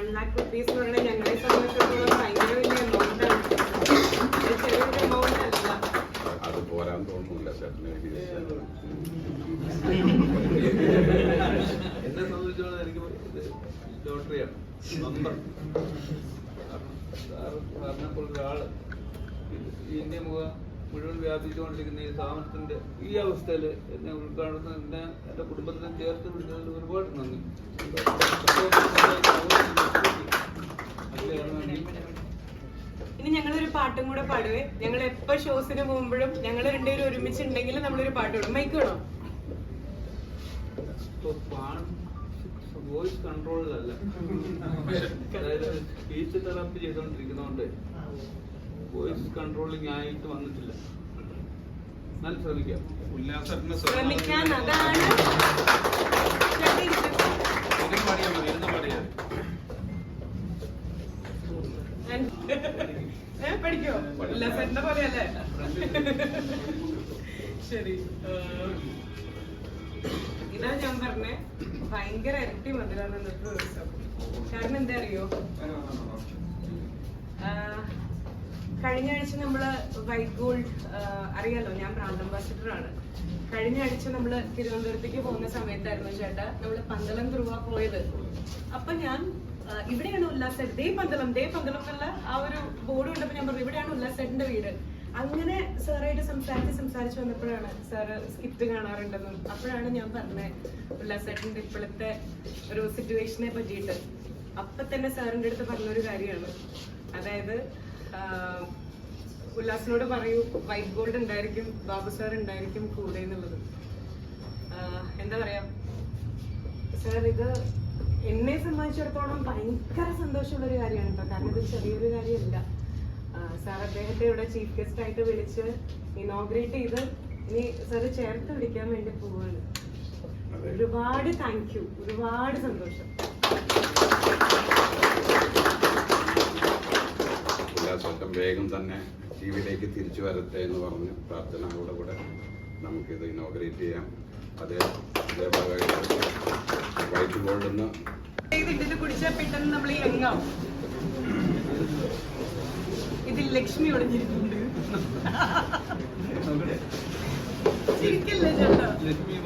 One lakh rupees എന്ന് പറയുന്നത് ഞങ്ങളെ സംബന്ധിച്ചിടത്തോളം ഭയങ്കര വലിയ എമൗണ്ട് ആണ്. ചെറിയൊരു എമൗണ്ട് അല്ല. അത് പോരാൻ തോന്നുന്നില്ല എന്നെ സംബന്ധിച്ചോളം എനിക്ക് ലോട്ടറിയാണ്. നമ്പർ പറഞ്ഞപ്പോൾ ഒരാൾ ഇന്ത്യ മുഖ മുഴുവൻ വ്യാപിച്ചുകൊണ്ടിരിക്കുന്ന ഈ സ്ഥാപനത്തിന്റെ ഈ അവസ്ഥയിൽ എന്നെ ഉൾക്കാണുന്ന എന്നെ എന്റെ കുടുംബത്തിനെ ചേർത്ത് പിടിച്ചതിൽ ഒരുപാട് നന്ദി ഇനി ഞങ്ങളൊരു പാട്ടും കൂടെ പാടുവേ. ഞങ്ങൾ എപ്പോ ഷോസിന് പോകുമ്പോഴും ഞങ്ങൾ രണ്ടുപേരും ഒരുമിച്ചുണ്ടെങ്കിൽ നമ്മളൊരു പാട്ട് പാടും. മൈക്ക് വേണോ? വോയിസ് കൺട്രോളിലല്ല അതായത് സ്പീച്ച് തെറാപ്പി ചെയ്തുകൊണ്ടിരിക്കുന്നതുകൊണ്ട് വോയിസ് കൺട്രോളിങ് ആയിട്ട് വന്നിട്ടില്ല. എന്നാൽ ശ്രമിക്കാം. ഉല്ലാസത്തിന് ശ്രമിക്കാൻ അതാണ് ശരി. ഇതാ ഞാൻ പറഞ്ഞേ ഭയങ്കര ഇരട്ടി മധുരാണ് ഇന്നത്തെ കാരണം എന്താ അറിയോ? കഴിഞ്ഞ ആഴ്ച നമ്മൾ വൈറ്റ് ഗോൾഡ് അറിയാലോ ഞാൻ ബ്രാൻഡ് അംബാസിഡർ ആണ്. കഴിഞ്ഞ ആഴ്ച നമ്മൾ തിരുവനന്തപുരത്തേക്ക് പോകുന്ന സമയത്തായിരുന്നു ചേട്ടാ നമ്മൾ പന്തളം ധ്രുവ പോയത്. അപ്പൊ ഞാൻ ഇവിടെയാണ് ഉല്ലാസേട്ടൻ ദേ പന്തളം ദേ പന്തളം എന്നുള്ള ആ ഒരു ബോർഡ് കണ്ടപ്പോ ഞാൻ പറഞ്ഞു ഇവിടെയാണ് ഉല്ലാസേട്ടന്റെ വീട്. അങ്ങനെ സാറായിട്ട് സംസാരിച്ച് സംസാരിച്ച് വന്നപ്പോഴാണ് സാറ് സ്കിറ്റ് കാണാറുണ്ടെന്നും അപ്പോഴാണ് ഞാൻ പറഞ്ഞത് ഉല്ലാസേട്ടന്റെ ഇപ്പോഴത്തെ ഒരു സിറ്റുവേഷനെ പറ്റിയിട്ട്. അപ്പൊ തന്നെ സാറിന്റെ അടുത്ത് പറഞ്ഞൊരു കാര്യമാണ്. അതായത് ഉല്ലാസിനോട് പറയൂ വൈറ്റ് ഗോൾഡ് ഉണ്ടായിരിക്കും ബാബു സാർ ഉണ്ടായിരിക്കും കൂടെ എന്നുള്ളത്. എന്താ പറയാ? സാർ ഇത് എന്നെ സംബന്ധിച്ചിടത്തോളം ഭയങ്കര സന്തോഷമുള്ള ഒരു കാര്യമാണ് കേട്ടോ കാരണം ഇത് ചെറിയൊരു കാര്യമല്ല. സാർ അദ്ദേഹത്തെ ഇവിടെ ചീഫ് ഗസ്റ്റ് ആയിട്ട് വിളിച്ച് ഇനോഗ്രേറ്റ് ചെയ്ത് ഇനി സാർ ചേർത്ത് വിളിക്കാൻ വേണ്ടി പോവാണ്. അതെ. ഒരുപാട് താങ്ക് യു ഒരുപാട് സന്തോഷം. സ്വന്തം വേഗം തന്നെ ടിവിയിലേക്ക് തിരിച്ചു വരട്ടെ എന്ന് പറഞ്ഞ് പ്രാർത്ഥനയോടെ കൂടെ നമുക്കിത് ഇനോഗ്രേറ്റ് ചെയ്യാം. അതേ അതേപോലെ വൈറ്റ് ഗോൾഡ് എന്ന് ഇതിട്ട് കുടിച്ചാൽ പെട്ടെന്ന് നമ്മൾ ഈ ഇതിൽ ലക്ഷ്മി ഒളിഞ്ഞിരിക്കുന്നുണ്ട് ചിരിക്കല്ലേ ചേട്ടാ? ലക്ഷ്മി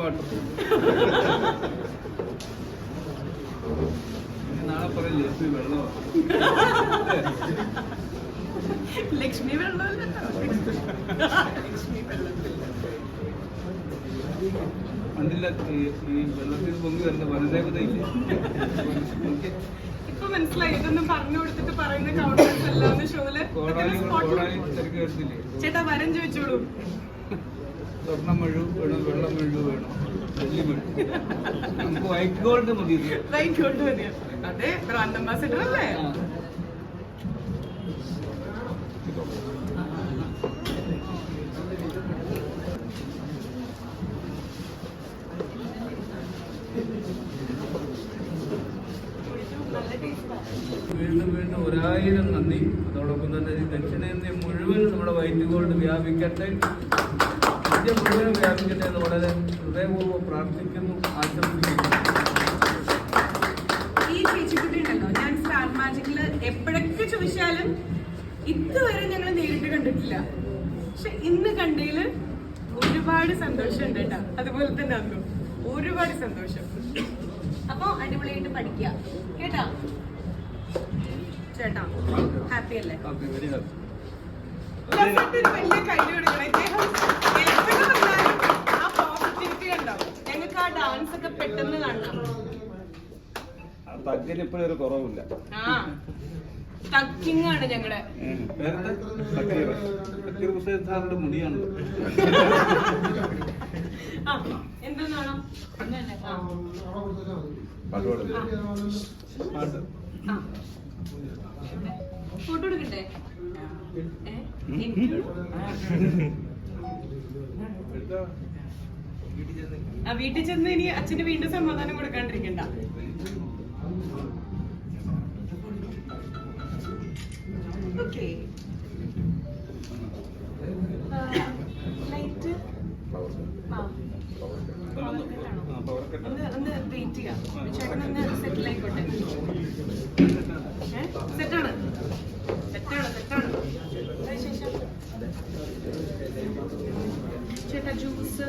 നാളെ പറയും ലക്ഷ്മി വെള്ളമാണ് ലക്ഷ്മി വെള്ളമല്ല ലക്ഷ്മി വെള്ളം ഈ വെള്ളത്തിൽ പൊങ്ങി വരുന്ന വനദേവതയില്ലേ? ഇപ്പൊ മനസ്സിലായി. ഇതൊന്നും പറഞ്ഞു കൊടുത്തിട്ട് പറയുന്ന കൗണ്ടേഴ്സ് ചേട്ടാ വരം ചോദിച്ചോളൂ. സ്വർണം മെഴു വേണം വെള്ളം മെഴു വേണം നമുക്ക് വൈറ്റ് ഗോൾഡ് മതി വൈറ്റ് ഗോൾഡ് മതി അതെ ബ്രാൻഡ് അംബാസിഡർ അല്ലേ വീണ്ടും വീണ്ടും ഒരായിരം നന്ദി. അതോടൊപ്പം തന്നെ ദക്ഷിണേന്ത്യ മുഴുവൻ നമ്മുടെ വൈറ്റ് ഗോൾഡ് വ്യാപിക്കട്ടെ. ഇന്ത്യ മുഴുവൻ വ്യാപിക്കട്ടെ എന്ന് വളരെ ഹൃദയപൂർവം പ്രാർത്ഥിക്കുന്നു ആശംസിക്കുന്നു. ഈ ചേച്ചിക്കുട്ടി ഉണ്ടല്ലോ ഞാൻ സ്റ്റാർ എപ്പോഴൊക്കെ ചോദിച്ചാലും ഇതുവരെ ഞങ്ങൾ നേരിട്ട് കണ്ടിട്ടില്ല. പക്ഷെ ഇന്ന് കണ്ടതിൽ ഒരുപാട് സന്തോഷമുണ്ട് കേട്ടോ. അതുപോലെ തന്നെ അന്നു ഒരുപാട് സന്തോഷം. അപ്പൊ അടിപൊളിയായിട്ട് പഠിക്കുക കേട്ടോ? ചേട്ടാ ഹാപ്പി അല്ലേ? വലിയ കൈ കൊടുക്കണം ആ പോസിറ്റിവിറ്റി ഉണ്ടാവും ഞങ്ങൾക്ക് ആ ഡാൻസ് ഒക്കെ പെട്ടെന്ന് കാണണം. തഗ്ഗിന് ഇപ്പോഴും ഒരു കുറവില്ല ആ. ടക്കിംഗ് ആണ് ഞങ്ങളെ എന്തെന്നാണോ ഫോട്ടോ എടുക്കണ്ടേ? വീട്ടിൽ ചെന്ന് ഇനി അച്ഛന് വീണ്ടും സമാധാനം കൊടുക്കാണ്ടിരിക്കണ്ട. വെയിറ്റ് ചെയ്യാം ചേട്ടൻ ഒന്ന് സെറ്റിൽ ആയിക്കോട്ടെ. സെറ്റാണ് സെറ്റാണ് സെറ്റാണ് എന്താ വിശേഷം ചേട്ടാ ജ്യൂസ്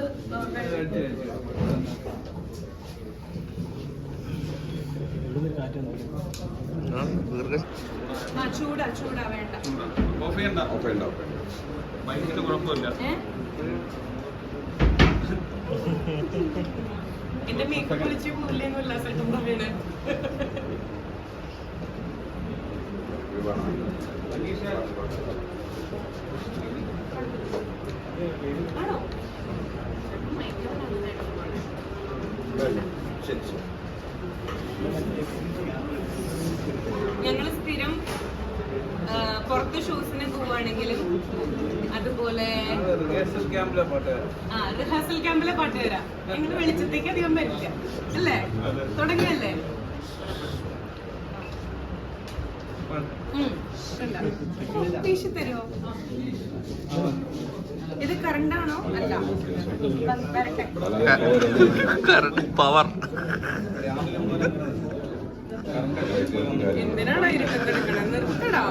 ചൂടാ ചൂടാ വേണ്ട. കോഫി ചെയ്യണ്ട ഓഫ് ഉണ്ട് ഭയങ്കര കുഴപ്പമില്ല എന്റെ മേക്കപ്പ് വിളിച്ച് മൂല്യൊന്നുമില്ല സെട്ടും പറയണേ ആണോ? ശരി ശരി. ആ, പുറത്ത് ഷൂസിന് പോവാണെങ്കിലും അതുപോലെ റിഹേഴ്സൽ ക്യാമ്പിലെ പാട്ട് വരാം. ഞങ്ങൾ വെളിച്ചത്തേക്ക് അധികം വരില്ല. അല്ലേ? തുടങ്ങിയല്ലേ? തരുമോ ഇത് കറണ്ട് ആണോ അല്ല. Current power. എന്തിനാണ് ഇരുട്ടെടുക്കണത് നിർത്തടാ.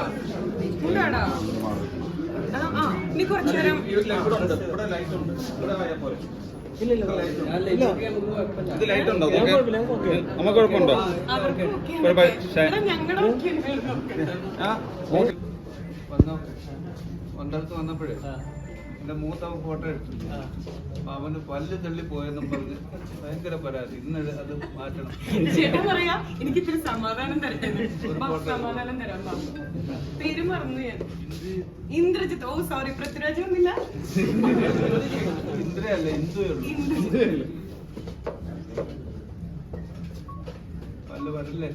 ഇത് ലൈറ്റ് ഉണ്ടോ നമുക്ക് കുഴപ്പമുണ്ടോ ഞങ്ങളുടെ വന്നപ്പോഴേ. എന്റെ മൂത്ത ഫോട്ടോ എടുത്തു അപ്പൊ അവന് പല്ല് തള്ളി പോയെന്നും പറഞ്ഞ് ഭയങ്കര പരാതി. ഇന്ന് അത് മാറ്റണം. ചേട്ടൻ പറയാ എനിക്ക് ഇത്തിരി സമാധാനം തരട്ടെ. സമാധാനം തരാം ബാ. പേര് മറന്നു ഞാൻ ഇന്ദ്രജിത്ത് ഓ സോറി പൃഥ്വിരാജ് ഒന്നില്ല ഇന്ദ്രയല്ല ഇന്ദ്രജിത്ത് പല്ല് വരല്ലേ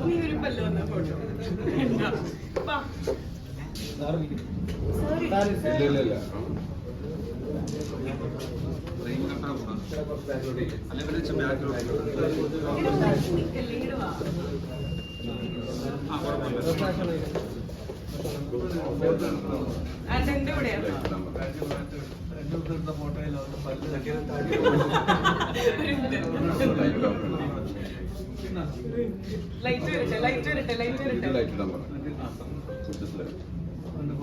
നീ ഒരു പല്ല് വന്ന ഫോട്ടോ ബാ സോറി ഇല്ല ഇല്ല ഇല്ല ട്രെയിൻ കണ്ടാ അല്ലെങ്കിൽ പിന്നെ ബാക്ക് ഇങ്ങോട്ട് വാ ആ കുഴപ്പമില്ല ആരുടെ എന്റെ കൂടെയാ രണ്ടു ദിവസത്തെ ഫോട്ടോയിൽ അവന്റെ പല്ല് ലൈറ്റ് വരട്ടെ ലൈറ്റ് വരട്ടെ ലൈറ്റ് വരട്ടെ ലൈറ്റ് ഇടാൻ പറ മനസ്സിലായി അവന്റെ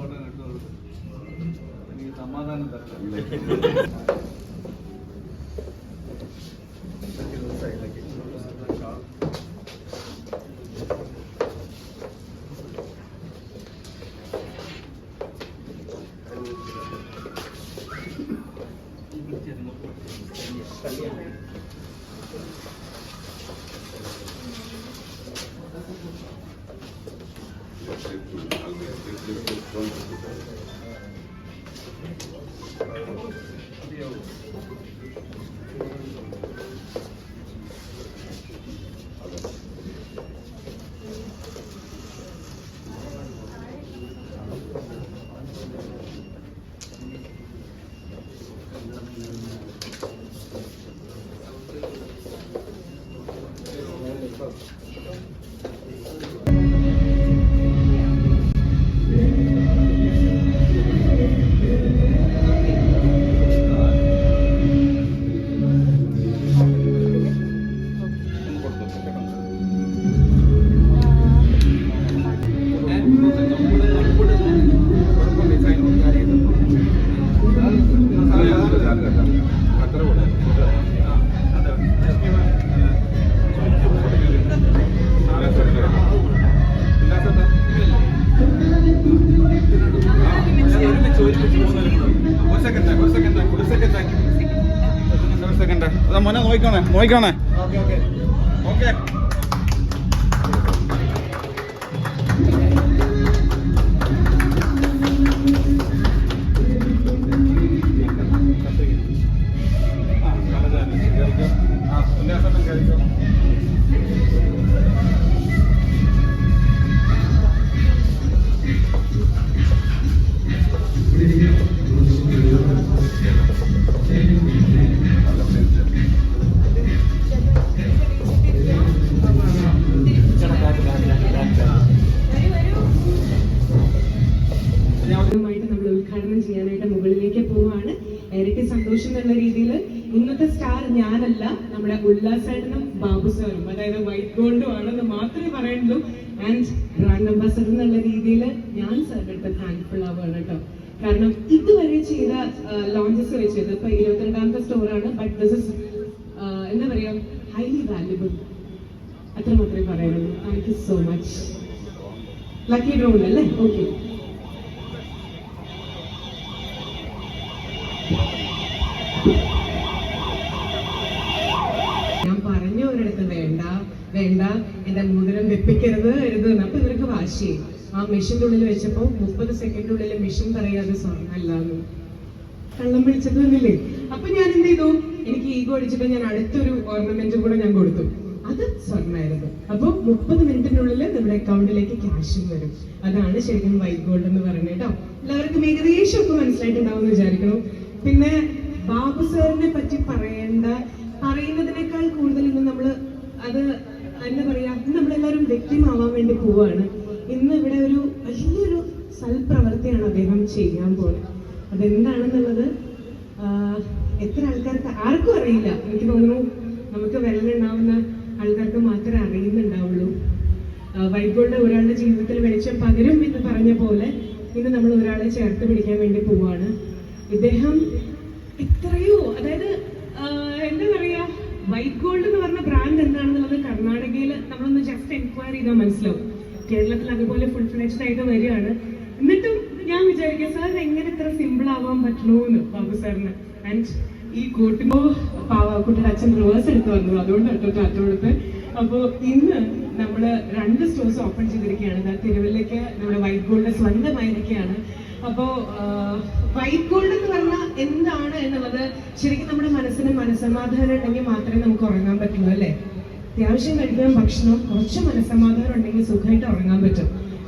ഫോട്ടോ ഇട്ടു സമാധാനം തരട്ടെ മോനെ നോക്കണേ നോക്കണേ ഓക്കെ ആ ദിസ് ഇസ് എന്താ പറയുക ഹൈലി വാല്യുബിൾ അത്ര മാത്രമേ പറയാനുള്ളൂ thank you so much lucky drone അല്ലേ? ഓക്കെ ഞാൻ പറഞ്ഞു ഒരിടത്ത് വേണ്ട വേണ്ട എന്റെ മോതിരം വെപ്പിക്കരുത് എഴുതുന്നു അപ്പൊ ഇവർക്ക് വാശി. ആ മെഷീന്റെ ഉള്ളിൽ വെച്ചപ്പോ മുപ്പത് സെക്കൻഡിനുള്ളിൽ മെഷീൻ പറയാതെ സ്വർണല്ലാന്ന് കള്ളം വിളിച്ചതൊന്നുമില്ലേ അപ്പൊ ഞാൻ എന്ത് ചെയ്തു? എനിക്ക് ഈഗോ അടിച്ചിട്ട് ഞാൻ അടുത്തൊരു ഓർണമെന്റും കൂടെ ഞാൻ കൊടുത്തു. അത് സ്വർണമായിരുന്നു. അപ്പൊ മുപ്പത് മിനിറ്റിനുള്ളിൽ നമ്മുടെ അക്കൗണ്ടിലേക്ക് ക്യാഷും വരും. അതാണ് ശരിക്കും വൈറ്റ് ഗോൾഡ് എന്ന് പറയുന്നത് കേട്ടോ. എല്ലാവർക്കും ഏകദേശം ഒക്കെ മനസ്സിലായിട്ടുണ്ടാവും എന്ന് വിചാരിക്കണം. പിന്നെ ബാബു സാറിനെ പറ്റി പറയേണ്ട പറയുന്നതിനേക്കാൾ കൂടുതൽ ഇന്ന് നമ്മൾ അത് എന്താ പറയാ നമ്മളെല്ലാവരും വ്യക്തിമാവാൻ വേണ്ടി പോവാണ്. ഇന്ന് ഇവിടെ ഒരു വലിയൊരു സൽപ്രവർത്തിയാണ് അദ്ദേഹം ചെയ്യാൻ പോകുന്നത് അതെന്താണെന്നുള്ളത് എത്ര ആൾക്കാർക്ക് ആർക്കും അറിയില്ല. എനിക്ക് തോന്നുന്നു നമുക്ക് വിരലുണ്ടാവുന്ന ആൾക്കാർക്ക് മാത്രമേ അറിയുന്നുണ്ടാവുള്ളൂ. വൈകോട്ട് ഒരാളുടെ ജീവിതത്തിൽ വെളിച്ചം പകരും എന്ന് പറഞ്ഞ പോലെ ഇന്ന് നമ്മൾ ഒരാളെ ചേർത്ത് പിടിക്കാൻ വേണ്ടി പോവാണ്. ഇദ്ദേഹം എത്രയോ അതായത് എന്താ പറയാ വൈറ്റ് ഗോൾഡ് എന്ന് പറഞ്ഞ ബ്രാൻഡ് എന്താണെന്നുള്ളത് കർണാടകയിൽ നമ്മളൊന്ന് ജസ്റ്റ് എൻക്വയറി ചെയ്താൽ മനസ്സിലാവും. കേരളത്തിൽ അതുപോലെ ഫുൾ ഫ്ലെഡ്ജ്ഡ് ആയിട്ട് വരികയാണ്. എന്നിട്ടും ഞാൻ വിചാരിക്കുക സാർ എങ്ങനെ ഇത്ര സിമ്പിൾ ആവാൻ പറ്റണോന്ന്? എന്ന് ബാബു സാറിന്. ആൻഡ് ഈ കൂട്ടുമ്പോ പാവാക്കുട്ടിയുടെ അച്ഛൻ റിവേഴ്സ് എടുത്ത് വന്നു അതുകൊണ്ട് കേട്ടോ ടാറ്റ കൊടുത്ത് അപ്പോ ഇന്ന് നമ്മൾ രണ്ട് സ്റ്റോഴ്സ് ഓപ്പൺ ചെയ്തിരിക്കുകയാണ്. തിരുവല്ലയ്ക്ക് നമ്മുടെ വൈറ്റ് ഗോൾഡ് സ്വന്തമായിരിക്കുകയാണ്. അപ്പോ വൈറ്റ് ഗോൾഡ് എന്ന് പറഞ്ഞാൽ എന്താണ് എന്നുള്ളത് ശരിക്കും നമ്മുടെ മനസ്സിന് മനസ്സമാധാനം ഉണ്ടെങ്കിൽ മാത്രമേ നമുക്ക് ഉറങ്ങാൻ പറ്റുള്ളൂ അല്ലേ? അത്യാവശ്യം കഴിക്കാൻ ഭക്ഷണം കുറച്ച് മനസ്സമാധാനം ഉണ്ടെങ്കിൽ സുഖമായിട്ട് ഉറങ്ങാൻ പറ്റും.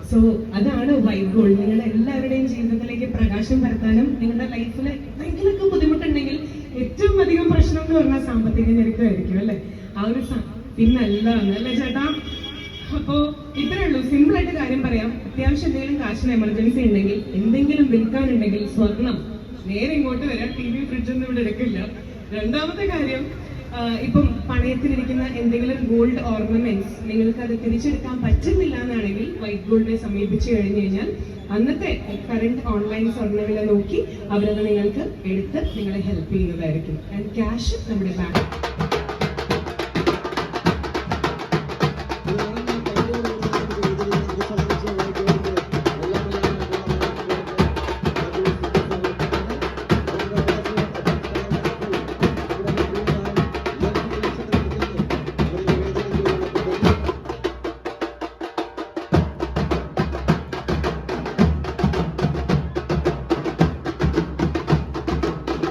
സോ അതാണ് വൈറ്റ് ഗോൾഡ് നിങ്ങളുടെ എല്ലാവരുടെയും ജീവിതത്തിലേക്ക് പ്രകാശം പരത്താനും നിങ്ങളുടെ ലൈഫിൽ എന്തെങ്കിലുമൊക്കെ ബുദ്ധിമുട്ടുണ്ടെങ്കിൽ ഏറ്റവും അധികം പ്രശ്നം എന്ന് പറഞ്ഞാൽ സാമ്പത്തിക ഞെരുക്കമായിരിക്കും അല്ലേ? ആ ഒരു സ- പിന്നല്ല അല്ലേ ചേട്ടാ? അപ്പോ ഇത്രേ ഉള്ളൂ. സിമ്പിൾ ആയിട്ട് കാര്യം പറയാം. അത്യാവശ്യം എന്തെങ്കിലും കാശിന് എമർജൻസി ഉണ്ടെങ്കിൽ എന്തെങ്കിലും വിൽക്കാനുണ്ടെങ്കിൽ സ്വർണം നേരെ ഇങ്ങോട്ട് വരാം. ടി വി ഫ്രിഡ്ജ് ഒന്നും ഇവിടെ എടുക്കില്ല. രണ്ടാമത്തെ കാര്യം ഇപ്പം പണയത്തിലിരിക്കുന്ന എന്തെങ്കിലും ഗോൾഡ് ഓർണമെന്റ്സ് നിങ്ങൾക്ക് അത് തിരിച്ചെടുക്കാൻ പറ്റുന്നില്ല എന്നാണെങ്കിൽ വൈറ്റ് ഗോൾഡിനെ സമീപിച്ചു കഴിഞ്ഞു കഴിഞ്ഞാൽ അന്നത്തെ കറണ്ട് ഓൺലൈൻ സ്വർണവില നോക്കി അവരത് നിങ്ങൾക്ക് എടുത്ത് നിങ്ങളെ ഹെൽപ്പ് ചെയ്യുന്നതായിരിക്കും. ആൻഡ് ക്യാഷ് നമ്മുടെ ബാങ്ക്